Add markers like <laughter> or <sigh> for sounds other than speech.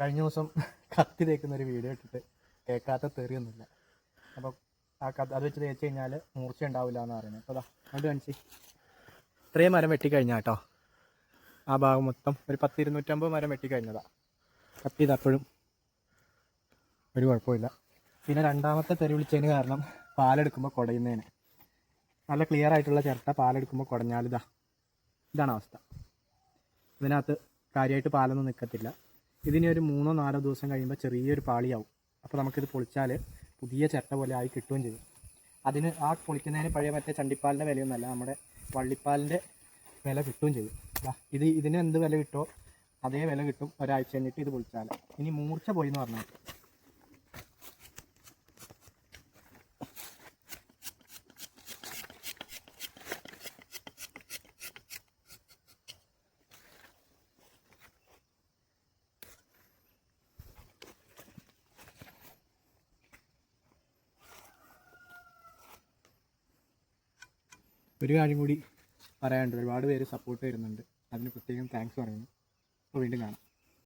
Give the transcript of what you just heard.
കഴിഞ്ഞ ദിവസം <laughs> കത്തി തേക്കുന്ന ഒരു വീഡിയോ ഇട്ടിട്ട് കേൾക്കാത്ത തെറിയൊന്നുമില്ല അപ്പോൾ ആ കത്ത് അത് വെച്ച് തേച്ച് കഴിഞ്ഞാൽ മൂർച്ച ഉണ്ടാവില്ല എന്ന് പറയുന്നത്. അപ്പോൾ അതാ അത് കാണിച്ച്. ഇത്രയും മരം വെട്ടിക്കഴിഞ്ഞാൽ കേട്ടോ ആ ഭാഗം മൊത്തം ഒരു പത്ത് ഇരുന്നൂറ്റമ്പത് മരം വെട്ടിക്കഴിഞ്ഞതാ. കത്തി ഇതപ്പോഴും ഒരു കുഴപ്പമില്ല പിന്നെ രണ്ടാമത്തെ തെറി വിളിച്ചതിന് കാരണം പാലെടുക്കുമ്പോൾ കുടയുന്നതിന് നല്ല ക്ലിയർ ആയിട്ടുള്ള ചിരട്ട പാലെടുക്കുമ്പോൾ കുടഞ്ഞാലിതാ ഇതാണ് അവസ്ഥ. ഇതിനകത്ത് കാര്യമായിട്ട് പാലൊന്നും നിൽക്കത്തില്ല ഇതിനി ഒരു മൂന്നോ നാലോ ദിവസം കഴിയുമ്പോൾ ചെറിയൊരു പാളിയാവും. അപ്പോൾ നമുക്കിത് പൊളിച്ചാൽ പുതിയ ചിരട്ട പോലെ ആയി കിട്ടുകയും ചെയ്യും. അതിന് ആ പൊളിക്കുന്നതിന് പഴയ മറ്റേ ചണ്ടിപ്പാലിന്റെ വിലയൊന്നുമല്ല നമ്മുടെ വള്ളിപ്പാലിന്റെ വില കിട്ടുകയും ചെയ്യും. ഇത് ഇതിന് എന്ത് വില കിട്ടുമോ അതേ വില കിട്ടും. ഒരാഴ്ച കഴിഞ്ഞിട്ട് ഇത് പൊളിച്ചാൽ ഇനി മൂർച്ച പോയി എന്ന് പറഞ്ഞാൽ ഒരു കാര്യം കൂടി പറയാനുണ്ട്. ഒരുപാട് പേര് സപ്പോർട്ട് തരുന്നുണ്ട് അതിന് പ്രത്യേകം താങ്ക്സ് പറയുന്നു. അപ്പോൾ വീണ്ടും കാണാം.